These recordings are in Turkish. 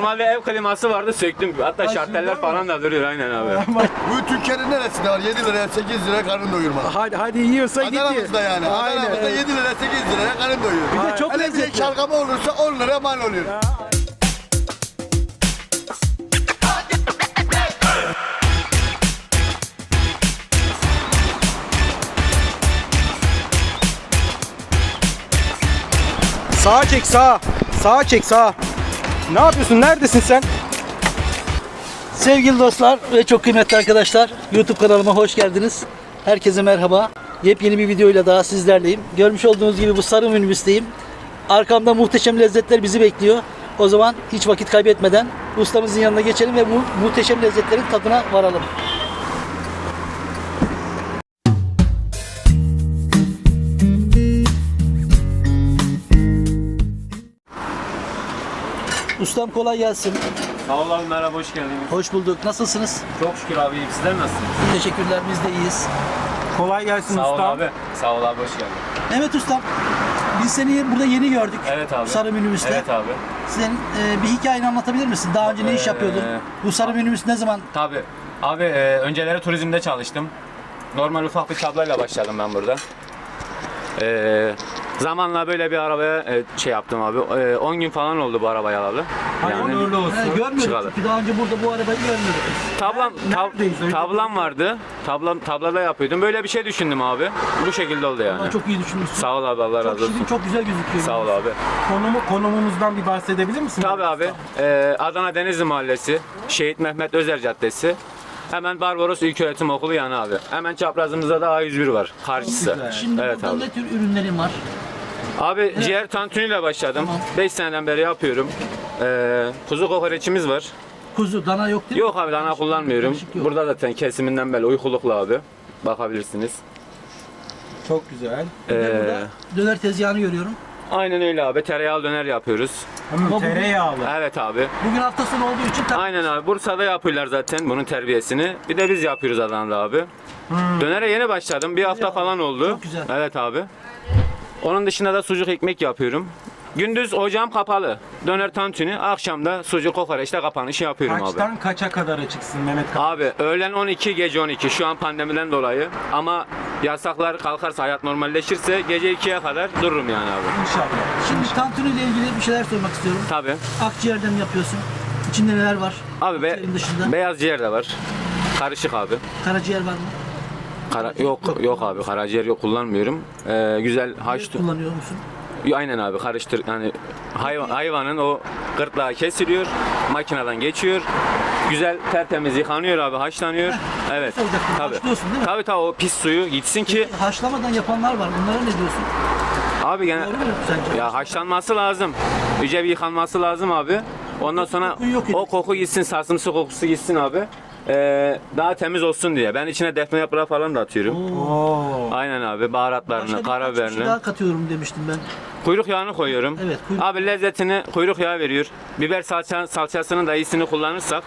Normalde ev kliması vardı söktüm. Hatta şarteller falan da duruyor aynen abi. Bu Türkiye'nin neresinde var? 7 liraya 8 liraya karın doyurma. Hadi hadi yiyorsa git ye. Adana'mızda yani. Aynen. Adana'mızda 7 liraya 8 liraya karın doyuyor. Bir de çok Hele bir de lezzetli. şalgama olursa 10 liraya mal oluyor. Sağa çek sağa. Sağa çek sağa. Ne yapıyorsun? Neredesin sen? Sevgili dostlar ve çok kıymetli arkadaşlar YouTube kanalıma hoş geldiniz. Herkese merhaba. Yepyeni bir videoyla daha sizlerleyim. Görmüş olduğunuz gibi bu sarı minibüsteyim. Arkamda muhteşem lezzetler bizi bekliyor. O zaman hiç vakit kaybetmeden ustamızın yanına geçelim ve bu muhteşem lezzetlerin tadına varalım. Ustam kolay gelsin. Sağ ol abi merhaba hoş geldiniz. Hoş bulduk. Nasılsınız? Çok şükür abi iyiyim. Sizler nasılsınız? Teşekkürler. Biz de iyiyiz. Kolay gelsin Sağ ol abi. Sağ ol abi hoş geldin. Mehmet Ustam, biz seni burada yeni gördük. Evet abi. Sarı minibüste. Evet abi. Senin e, bir hikayeni anlatabilir misin? Daha önce ne iş Ee, yapıyordun? Bu sarı minibüs ne zaman? Tabi. Abi e, önceleri turizmde çalıştım. Normal ufak bir tablayla başladım ben burada. E, zamanla böyle bir arabaya e, şey yaptım abi. E, 10 gün falan oldu bu arabayı alalı. Yani Ha, görmüyorduk çıkalım. çünkü daha önce burada bu arabayı görmüyorduk. tablam tab, Neredeyiz? Öyle tablam vardı. Tablam tablada yapıyordum. Böyle bir şey düşündüm abi. Bu şekilde oldu yani. Ama çok iyi düşünmüşsün. Sağ ol abi Allah çok razı olsun. çok güzel gözüküyor. Sağ ol abi. Konumu, konumumuzdan bir bahsedebilir misin? Tabii abi. Ee, Adana Denizli Mahallesi, Şehit Mehmet Özer Caddesi. Hemen Barbaros İlköğretim Okulu yanı abi. Hemen çaprazımızda da A101 var. Karşısı. Şimdi Evet burada abi. ne tür ürünlerin var? Abi ciğer tantuniyle başladım. 5 seneden beri yapıyorum. Ee, kuzu kokoreçimiz var. Kuzu, dana yok değil mi? Yok abi dana kullanmıyorum. Karışık yok. Burada zaten kesiminden belli uykuluklu abi. Bakabilirsiniz. Çok güzel. Bir de Ee, burada döner tezgahını görüyorum. aynen öyle abi. Tereyağlı döner yapıyoruz. Hmm, bu- tereyağlı. Evet abi. Bugün hafta sonu olduğu için tabii Aynen abi. Bursa'da yapıyorlar zaten bunun terbiyesini. Bir de biz yapıyoruz Adana'da abi. Dönere yeni başladım. Bir hafta falan oldu. Çok güzel. Evet abi. Onun dışında da sucuk ekmek yapıyorum. Gündüz ocağım kapalı. Döner tantuni. Akşamda sucuk kokoreçle kapanışı yapıyorum abi. Kaçtan kaça kadar açıksın Mehmet Kap? Abi öğlen 12 gece 12 şu an pandemiden dolayı ama yasaklar kalkarsa hayat normalleşirse gece 2'ye kadar dururum yani abi. İnşallah. Şimdi tantuni ile ilgili bir şeyler sormak istiyorum. Tabi. Akciğerden mi yapıyorsun? İçinde neler var? Abi be, Akciğerin dışında beyaz ciğer de var. Karışık abi. karaciğer var mı? Kara, yok yok abi karaciğer yok kullanmıyorum. Ee, güzel haş Kullanıyor musun? Aynen abi karıştır yani hayvan, hayvanın o gırtlağı kesiliyor, makineden geçiyor. Güzel tertemiz yıkanıyor abi, haşlanıyor. Evet. soracaktım. Tabii. Haşlıyorsun değil mi? Tabii tabii o pis suyu gitsin ki Haşlamadan yapanlar var. Bunlara ne diyorsun? abi gene Doğru mu sence? ya haşlanması lazım. Yüce bir yıkanması lazım abi. Ondan sonra kokuyu yok o koku gitsin, sarsımsı kokusu gitsin abi. Ee, daha temiz olsun diye. Ben içine defne yaprağı falan da atıyorum. Oo. Aynen abi Başka baharatlarını, birkaç bir karabiberini. şey daha katıyorum demiştim ben. Kuyruk yağını koyuyorum. Evet, kuyruk- Abi lezzetini kuyruk yağı veriyor. Biber salça, salçasının da iyisini kullanırsak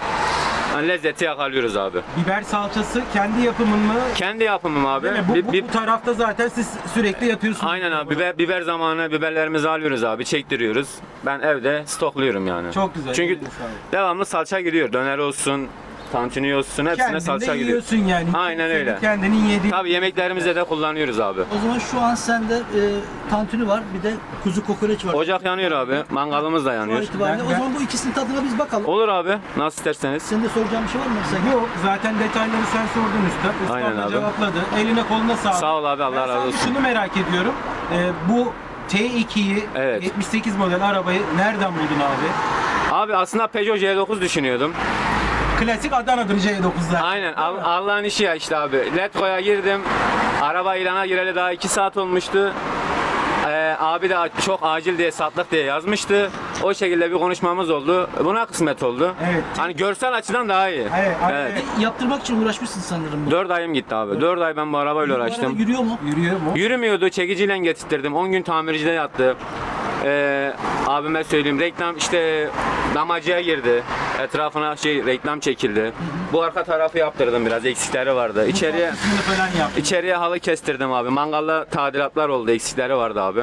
yani lezzeti yakalıyoruz abi. Biber salçası kendi yapımın mı? Kendi yapımım abi. Değil mi? Bu, Bi- bu, bi- bu tarafta zaten siz sürekli yapıyorsunuz. aynen abi. Biber, biber zamanı biberlerimizi alıyoruz abi. Çektiriyoruz. Ben evde stokluyorum yani. Çok güzel, Çünkü sağlık. devamlı salça gidiyor. Döner olsun, tantuni olsun hepsine Kendin salça de gidiyor. yiyorsun yani. Aynen Senin öyle. Kendinin yediğin. Tabii yemeklerimizde de kullanıyoruz abi. O zaman şu an sende e, tantuni var. Bir de kuzu kokoreç var. Ocak yanıyor abi. Mangalımız da yanıyor. itibariyle. Ben- O ben- zaman bu ikisinin tadına biz bakalım. Olur abi. Nasıl isterseniz. Senin de soracağın bir şey var mı? Sen Yok zaten detayları sen sordun usta. Usta Aynen da abi. cevapladı. Eline koluna sağlık. Sağ ol abi, Allah ben razı sadece olsun. şunu merak ediyorum. Ee, bu T2'yi Evet. 78 model arabayı nereden buldun abi? Abi aslında Peugeot J9 düşünüyordum. Klasik Adana'dır C9'lar. Aynen Al- Allah'ın işi ya işte abi. Letgo'ya girdim. Araba ilana gireli daha 2 saat olmuştu. Ee, abi de çok acil diye satlık diye yazmıştı. O şekilde bir konuşmamız oldu. Buna kısmet oldu. Evet. Hani görsel açıdan daha iyi. Evet, abi, yaptırmak için uğraşmışsın sanırım. bu. 4 ayım gitti abi. 4 ay ben bu arabayla Bu araba uğraştım. yürüyor mu? Yürüyor mu? Yürümüyordu. Çekiciyle getirttirdim. 10 gün tamircide yattı. Ee, abime söyleyeyim reklam işte damacıya girdi. Etrafına şey reklam çekildi. Bu arka tarafı yaptırdım biraz eksikleri vardı. İçeriye falan. İçeriye halı kestirdim abi. Mangalda tadilatlar oldu. Eksikleri vardı abi.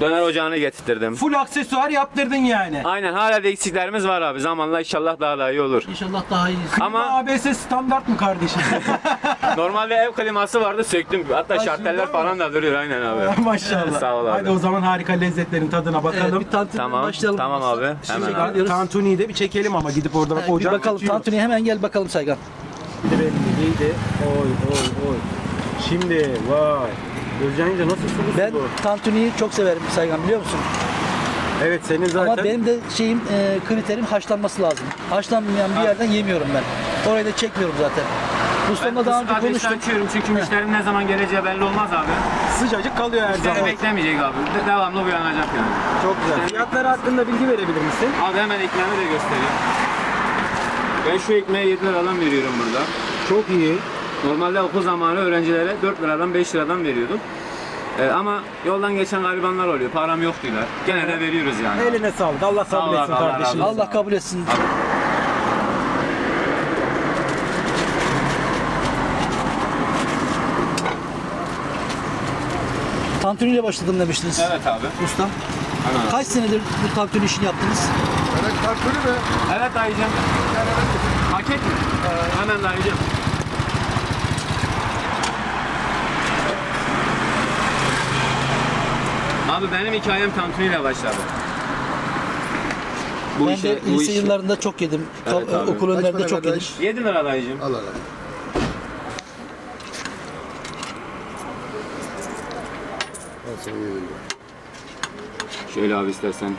Döner ocağını getirttirdim. Full aksesuar yaptırdın yani. Aynen hala da eksiklerimiz var abi. Zamanla inşallah daha da iyi olur. İnşallah daha iyi. Ama Ama ABS standart mı kardeşim? normalde ev kliması vardı söktüm. Hatta şarteller falan da duruyor aynen abi. Maşallah. Sağ ol abi. Hadi o zaman harika lezzetlerin tadına Evet, bakalım. bir tantuni Tamam, başlayalım. tamam abi. Şimdi Hemen abi. gidiyoruz. Tantuni'yi de bir çekelim ama gidip orada bak Evet, bir ocak bakalım tutuyor. tantuniye hemen gel bakalım Saygan. Bir de belli neydi? Oy oy oy. Şimdi vay. Özcan'ınca nasıl sulu Ben sulu? tantuniyi çok severim Saygan biliyor musun? Evet senin zaten. Ama benim de şeyim e, kriterim haşlanması lazım. Haşlanmayan bir yerden yemiyorum ben. Orayı da çekmiyorum zaten. Ustamla daha önce konuştuk. açıyorum çünkü müşterinin ne zaman geleceği belli olmaz abi. Sıcacık kalıyor her Müşteri zaman. beklemeyecek abi. De- devamlı uyanacak yani. Çok güzel. Fiyatları hakkında bilgi verebilir misin? Abi hemen ekmeğimi de göstereyim. Ben şu ekmeği 7 liradan veriyorum burada. Çok iyi. Normalde okul zamanı öğrencilere 4 liradan 5 liradan veriyordum. Ee, ama yoldan geçen garibanlar oluyor. Param yok diyorlar. Gene de veriyoruz yani. Eline sağlık. Allah Sağ ol kabul etsin abi, Allah kardeşim. razı olsun. Allah kabul etsin. Tantuni ile başladım demiştiniz Evet abi. ustam. Hemen. Kaç senedir bu tantuni işini yaptınız? Evet kartını mı? Evet dayıcım. Paket mi? Hemen dayıcım. Abi benim hikayem tantuni ile başladı. Bu ben işe, de bu lise işe. yıllarında çok yedim. Evet Ka- abi. Okul Kaç önlerinde para çok yedim. kardeş? 7 lira dayıcım. Al al al. Al sana yedim. Şöyle abi istersen.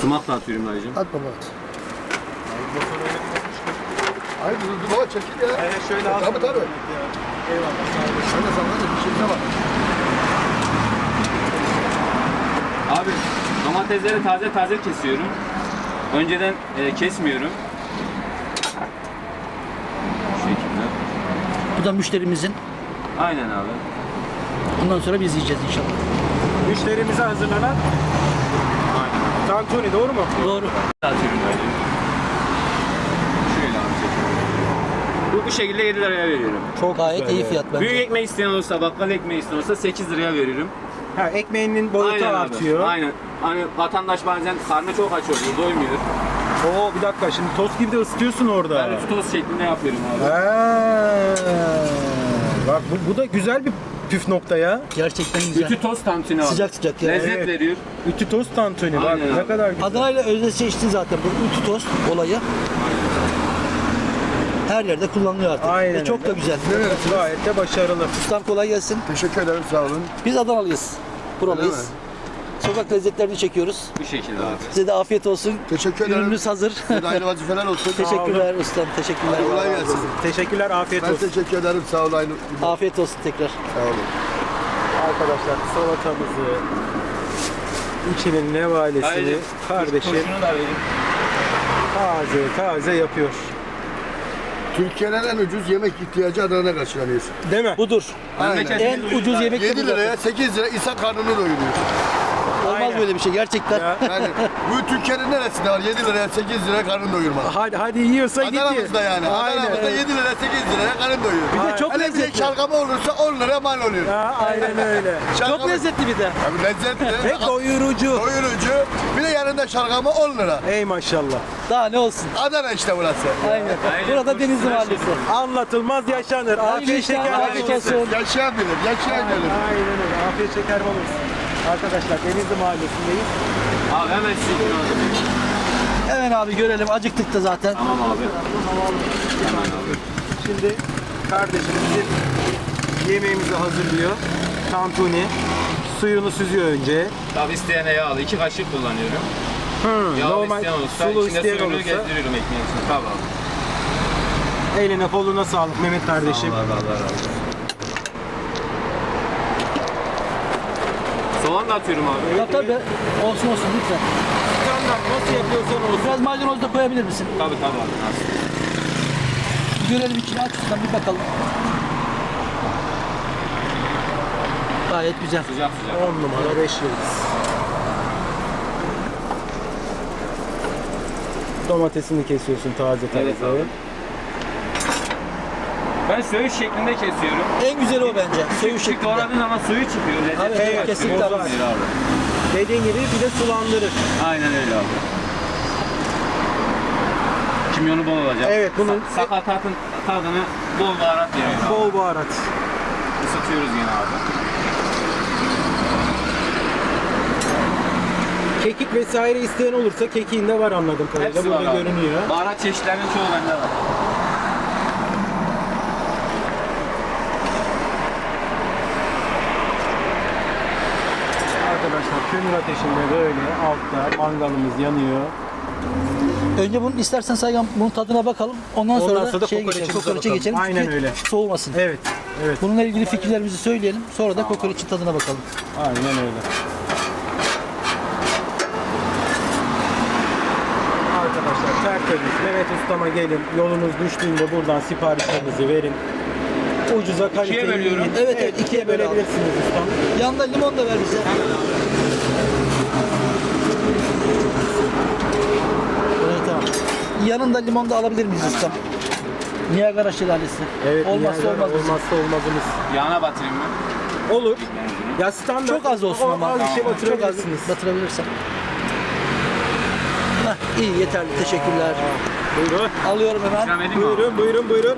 Sumak da atıyorum dayıcım. At baba at. Hayır dur dur baba çekil ya. Evet, şöyle al. Tabii tabii. Eyvallah. Sen de sana da bir şey bak. Abi domatesleri taze taze kesiyorum. Önceden e, kesmiyorum. Şekilde. Bu da müşterimizin. Aynen abi. Bundan sonra biz yiyeceğiz inşallah. Müşterimize hazırlanan Aynen. tantuni doğru mu? Doğru. Atıyorum. Şöyle abi çekiyorum. Bu şekilde 7 liraya veriyorum. Çok Gayet iyi ya. fiyat bence. Büyük ekmek isteyen olursa, bakkal ekmeği isteyen olursa 8 liraya veriyorum. Ha, ekmeğinin boyutu Aynen abi. artıyor. Aynen. Hani vatandaş bazen karnı çok aç oluyor, doymuyor. Oo bir dakika şimdi tost gibi de ısıtıyorsun orada. Ben üst tost şeklinde yapıyorum abi. Ha. Bak bu, bu da güzel bir püf nokta ya. Gerçekten güzel. Ütü tost tantuni abi. Sıcak sıcak ya. Lezzet Evet. veriyor. Ütü tost tantuni bak Aynen ne abi. kadar güzel. Adana'yla özdeşleşti zaten bu ütü tost olayı. Her yerde kullanılıyor artık. Aynen Ve çok da güzel. Gayet de başarılı. Ustam kolay gelsin. Teşekkür ederim sağ olun. Biz Adanalıyız. Buralıyız. Sokak lezzetlerini çekiyoruz. Bu şekilde abi. Size de afiyet olsun. Teşekkür ederim. Ürünümüz hazır. Size de hayırlı vazifeler olsun. Teşekkürler ustam. Teşekkürler. Hadi kolay gelsin. Teşekkürler afiyet Ben olsun. teşekkür ederim sağ olun. Aynı. Afiyet olsun tekrar. Sağ olun. Arkadaşlar salatamızı içinin nevalesini Dayıcım, kardeşim Turşunu da vereyim. taze taze yapıyor. Türkiye'nin en ucuz yemek ihtiyacı Adana'da karşılanıyor. Değil mi? Budur. Aynen. En ucuz yemek de 7 bu liraya zaten. 8 lira insan karnını doyuruyor. Olmaz Aynen. böyle bir şey gerçekten. Ya. Yani bu Türkiye'nin neresinde var 7 liraya 8 liraya karın doyurma. Hadi hadi yiyorsa git. Adana'mızda yani. Adana'mızda 7 liraya 8 liraya karın doyuyor. Bir de çok Hele bir de lezzetli. şalgama olursa 10 lira mal oluyor. Ha, aynen öyle. Çok lezzetli bir de. Abi lezzetli. Ve doyurucu. Doyurucu. Bir de yanında şalgama 10 lira. Ey maşallah. Daha ne olsun. Adana işte burası. Aynen. Aynen. Burada Denizli Mahallesi. Anlatılmaz yaşanır. Afiyet şeker afiyet olsun. Yaşayan bilir, yaşayan bilir. Aynen öyle. Afiyet şeker olsun. Arkadaşlar Denizli Mahallesi'ndeyiz. Abi hemen sizi alayım. Hemen abi görelim. Acıktık da zaten. Tamam abi. Hemen abi. Şimdi kardeşim bizim yemeğimizi hazırlıyor. Tantuni. Suyunu süzüyor önce. Tabi isteyene yağlı. iki kaşık kullanıyorum. Hmm, Yağlı normal isteyen olursa sulu içinde isteyen suyunu olursa gezdiriyorum ekmeğin içine. Tabi abi. eline koluna sağlık Mehmet kardeşim. Allah Allah razı olsun. Soğan da atıyorum abi. Tabii tabii. Olsun olsun lütfen. Standart nasıl yapıyorsan olsun. Biraz maydanoz da koyabilir misin? Tabi tabi abi. Nasıl? Bir görelim içini aç şuradan bir bakalım. Gayet güzel. Sıcak sıcak. 10 numara 5 yıldız. Domatesini kesiyorsun taze taze. Evet abi. Ben söğüş şeklinde kesiyorum. En güzeli o bence. Söğüş şeklinde. doğradığın zaman suyu çıkıyor. Lezzeti Evet, kaçıyor, kesinlikle bozulmuyor abi. Dediğin gibi bir de sulandırır. Aynen öyle abi. Kimyonu bol olacak. Evet, bunun- Sa- sakatatın tadını bol baharat abi. Bol baharat. Isıtıyoruz yine abi. Kekik vesaire isteyen olursa kekiğin de var anladığım kadarıyla. Hepsi var Burada abi. görünüyor. Baharat çeşitlerinin çoğu bende var. Arkadaşlar kömür ateşinde böyle altta mangalımız yanıyor. Önce bunun istersen Saygan bunun tadına bakalım. Ondan sonra, Ondan da sonra da şeye geçelim, kokoreçe geçelim. Aynen Çünkü öyle. Soğumasın. Evet. Evet. Bununla ilgili fikirlerimizi söyleyelim. Sonra da kokoreçin tadına bakalım. Aynen öyle. Arkadaşlar tertemiz. Mehmet Usta'ma gelin. Yolunuz düştüğünde buradan siparişlerinizi verin. Ucuza kaliteli. bölüyorum. yiyin. Evet, evet, ikiye bölebilirsiniz ustam. Yanında limon da ver bize. Evet tamam. Yanında limon da alabilir miyiz ustam? Niagara şelalesi. Evet, Olmazsa Niagara olmaz. bizim. olmazsa olmazımız. Yağına batırayım mı? Olur. Ya standart. Çok az olsun ama. Az bir şey Çok az batırabilirsiniz. batırabilirsen. Heh, iyi yeterli teşekkürler. Buyurun. Alıyorum hemen. İkram edeyim mi? abi? Buyurun buyurun buyurun.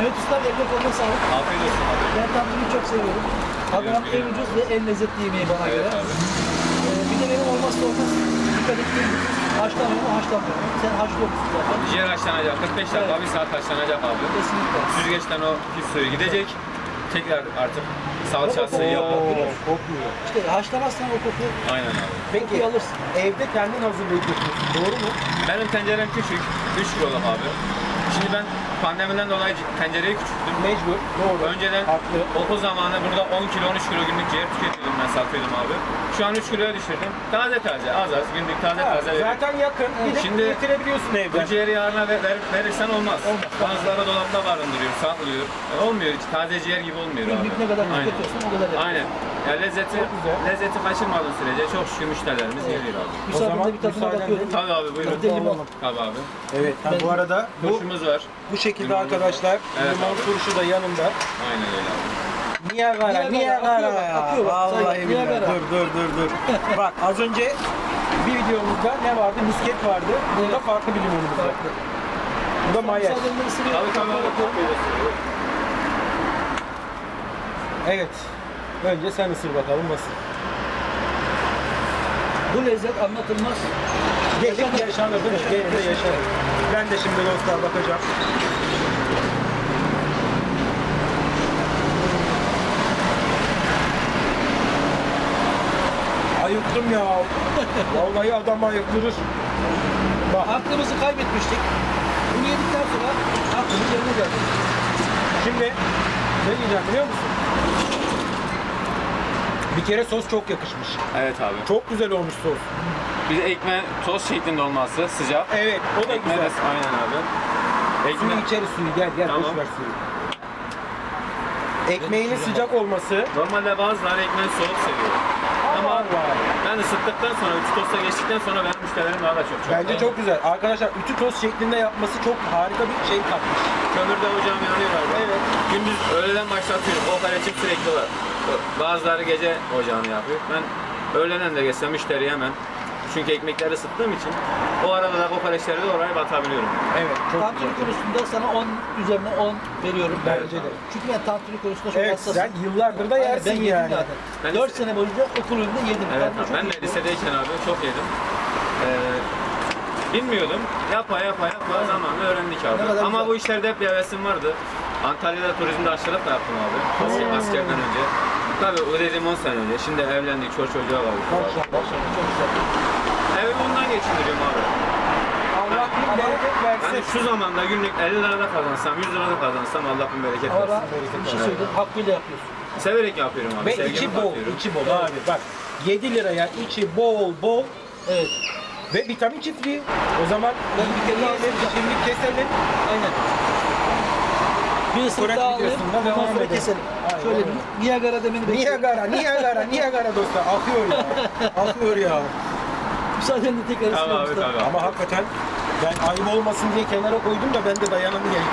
Evet usta eline koluna sağlık. Afiyet olsun. Ben tatlıyı çok seviyorum. Adana'nın en ucuz ve en lezzetli yemeği bana Evet göre. abi. Ee, bir de benim olmazsa olmaz. Dikkat ettiğim haşlamıyorum ama haşlamıyorum. Sen haşlıyorsun zaten. Ciğer haşlanacak. 45 dakika, bir saat haşlanacak abi. Kesinlikle. Süzgeçten o pis suyu gidecek. Tekrar artık salçası, yağı. Oo, kokmuyor. İşte haşlamazsan o koku Aynen abi. Peki kokuyu alırsın. evde kendin hazırlayıp yapıyorsun. Doğru mu? Benim tencerem küçük. 3 kiloluk abi. Şimdi ben pandemiden dolayı tencereyi küçülttüm. Mecbur. Doğru. Önceden Haklı. okul zamanı burada 10 kilo 13 kilo günlük ciğer tüketiyordum ben satıyordum abi. Şu an 3 kiloya düşürdüm. Taze taze az az günlük taze Ha, taze veriyorum. zaten yakın. Gidip Şimdi- getirebiliyorsun Bu evden. ciğeri yarına ver, ver- verirsen olmaz. Bazıları dolapta barındırıyor, saklıyor. E, olmuyor hiç. Taze ciğer gibi olmuyor abi. Günlük ne kadar Aynen. tüketiyorsun o kadar. Aynen. Ya lezzeti, lezzeti kaçırmadığın sürece çok şükür müşterilerimiz geliyor abi. Müsaadenle zaman bir tadına bakıyorum. Tabii abi buyurun. Bir de. Tabii abi. Evet. Ben- bu arada bu Turşumuz var. bu şekilde Limon. arkadaşlar Evet limon abi. turşu da yanında. Aynen öyle abi. Niagara, Niagara, Niagara. akıyor bak, akıyor bak. Vallahi Sayın, billahi. Dur dur dur dur. Bak az önce bir videomuzda ne vardı? Misket vardı. Burada farklı bir limonumuz var. Bu da abi. Evet. Önce sen ısır bakalım nasıl. Bu lezzet anlatılmaz. Gelip yaşanır değil mi? Gelip de yaşanır. Ben de şimdi dostlar bakacağım. Ayıktım ya. Vallahi adam ayıktırır. Bak Aklımızı kaybetmiştik. Bunu yedikten sonra aklımız yerine geldi. şimdi ne diyeceğim biliyor musun? Bir kere sos çok yakışmış. Evet abi. Çok güzel olmuş sos. Bir de ekmeğin toz şeklinde olması sıcak. Evet o da Ekmeği güzel. de- aynen abi. Suyu Ekmek, içeri suyu gel gel Tamam. boş ver suyu. Ekmeğinin sıcak olması normalde bazıları ekmeği soğuk seviyor. ama Ama ben ısıttıktan sonra, üç tosta geçtikten sonra benim müşterilerim daha da çok çok. bence çok güzel. Arkadaşlar ütü toz şeklinde yapması çok harika bir şey katmış. Kömürde ocağım yanıyor abi. Evet. Gündüz öğleden başlatıyorum. O operatif sürekli var. Bazıları gece ocağını yapıyor. Ben öğleden de geçsem müşteri hemen. Çünkü ekmekleri ısıttığım için o arada da kokoreçleri de oraya batabiliyorum. Evet çok Tantuni güzel. konusunda sana 10 üzerine 10 veriyorum. Bence de. Çünkü ben tantuni konusunda çok Evet hassasım. sen yıllardır da Aynen, yersin ben yedim yani. zaten. Ben 4 işte- sene boyunca okul önünde yedim. Evet Tantuni abi. çok Ben de yedim. lisedeyken abi çok yedim. Ee, bilmiyordum. Yapa yapa yapa zamanla öğrendik Ne abi. kadar Ama güzel. bu işlerde hep bir hevesim vardı. Antalya'da turizmde aşçılık da yaptım abi. Asker, askerden önce. Tabii o dediğim 10 sene önce. Şimdi evlendik, çocuk çocuğa var. Maşallah, Çok güzel. Bundan geçindiriyorum abi. Allah bir bereket Yani versin. şu zamanda günlük 50 lirada kazansam, 100 lirada kazansam Allah bin bereket versin. ben bir şey söyleyeyim. Hakkıyla yapıyorsun. Severek yapıyorum abi. Ve sevgimi içi bol, katıyorum. içi bol abi bak. 7 liraya içi bol bol Evet. ve vitamin çiftliği. O zaman Ben bir kere daha şimdi keselim. Aynen. Bir ısırık daha alayım. videosunda Ondan sonra edelim. keselim. Aynen Şöyle öyle. Niagara demeni bekliyorum. Niagara, Niagara, Niagara dostlar. Akıyor ya. Akıyor ya. Müsaadenle tekrar Tamam istiyorum abi. Ama hakikaten Ben ayıp olmasın diye kenara koydum da ben de dayanamıyorum.